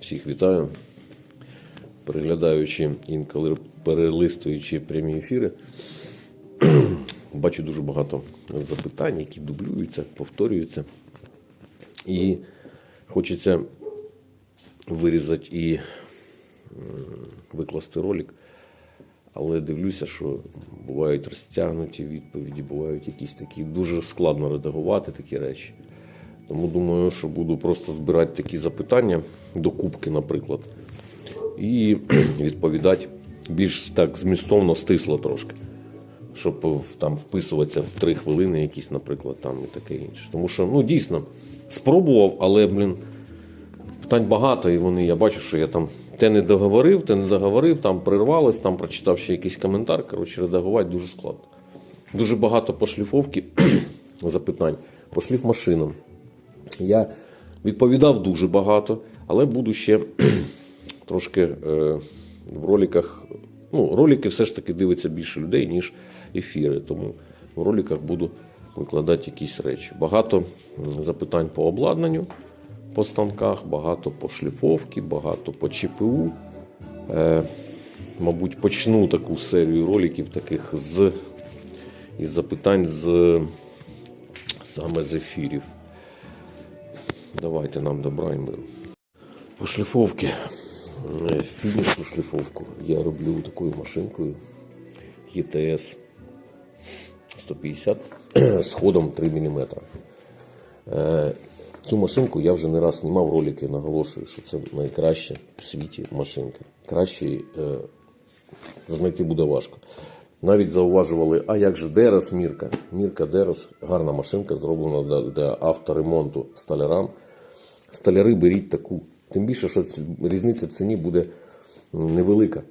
Всіх вітаю. Переглядаючи інколи перелистуючи прямі ефіри, бачу дуже багато запитань, які дублюються, повторюються. І хочеться вирізати і викласти ролик. Але дивлюся, що бувають розтягнуті відповіді, бувають якісь такі дуже складно редагувати такі речі. Тому думаю, що буду просто збирати такі запитання до кубки, наприклад, і відповідати більш так змістовно, стисло трошки, щоб там вписуватися в три хвилини, якісь, наприклад, там і таке інше. Тому що, ну дійсно, спробував, але, блін, питань багато, і вони, я бачу, що я там те не договорив, те не договорив, там прервалось, там прочитав ще якийсь коментар. Коротше, редагувати дуже складно. Дуже багато по шліфовці запитань, по шліфмашинам. Я відповідав дуже багато, але буду ще трошки е, в роликах. Ну, ролики все ж таки дивиться більше людей, ніж ефіри. Тому в роликах буду викладати якісь речі. Багато запитань по обладнанню по станках, багато по шліфовці, багато по ЧПУ. Е, мабуть, почну таку серію роликів таких з із запитань з саме з ефірів. Давайте нам добра і миру. По шліфовці. Е, Фінішну шліфовку я роблю такою машинкою ETS 150 з ходом 3 мм. Е, Цю машинку я вже не раз знімав ролики, наголошую, що це найкраща в світі машинка. Кращої е, знайти буде важко. Навіть зауважували, а як же Дерес Мірка? Мірка Дерес гарна машинка, зроблена для, авторемонту столярам. Столяри беріть таку. Тим більше, що різниця в ціні буде невелика.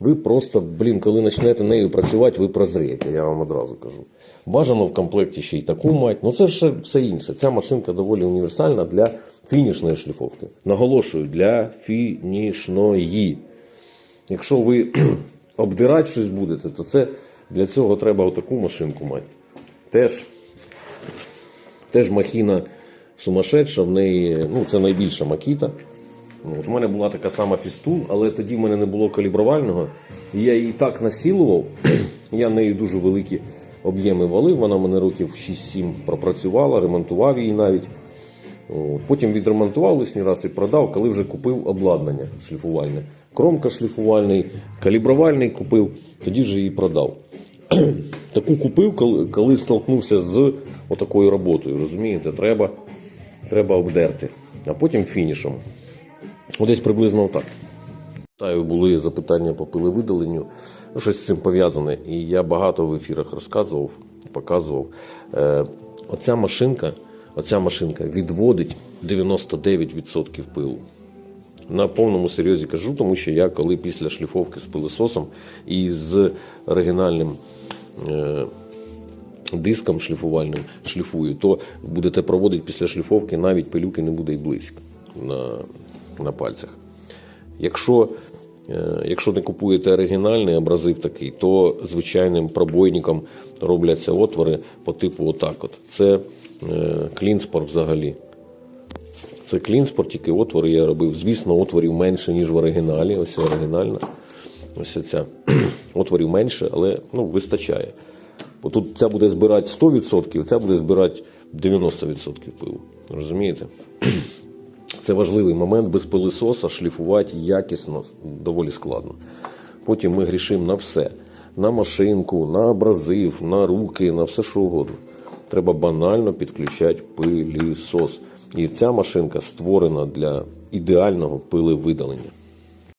Ви просто, блін, коли почнете нею працювати, ви прозрієте, я вам одразу кажу. Бажано в комплекті ще й таку мать. Ну це все, все інше. Ця машинка доволі універсальна для фінішної шліфовки. Наголошую, для фінішної. Якщо ви обдирати щось будете, то це для цього треба отаку машинку мати. Теж, теж махіна сумасшедша, в неї, ну, це найбільша макіта. От у мене була така сама фістул, але тоді в мене не було калібрувального. Я її так насілував. я нею дуже великі об'єми валив. Вона в мене років 6-7 пропрацювала, ремонтував її навіть. Потім відремонтував лишній раз і продав, коли вже купив обладнання шліфувальне. Кромка шліфувальний, калібрувальний купив, тоді вже її продав. Таку купив, коли, столкнувся з отакою роботою. Розумієте, треба, треба обдерти, а потім фінішом. Десь приблизно так. Таю були запитання по пилевидаленню, ну, щось з цим пов'язане. І я багато в ефірах розказував, показував. Е, оця машинка, оця машинка відводить 99% пилу. На повному серйозі кажу, тому що я коли після шліфовки з пилососом і з оригінальним е, диском шліфувальним шліфую, то будете проводити після шліфовки, навіть пилюки не буде й близько на, на пальцях. Якщо, е, якщо не купуєте оригінальний абразив такий, то звичайним пробойником робляться отвори по типу отак. От. Це е, клінспор взагалі. Це клінспор, тільки отвори я робив. Звісно, отворів менше, ніж в оригіналі. Ось оригінальна. Ось ця. Отворів менше, але ну, вистачає. Бо тут ця буде збирати 100%, ця буде збирати 90% пилу. Розумієте? Це важливий момент без пилисоса шліфувати якісно доволі складно. Потім ми грішимо на все: на машинку, на абразив, на руки, на все що угодно. Треба банально підключати пилісос. І ця машинка створена для ідеального пилевидалення.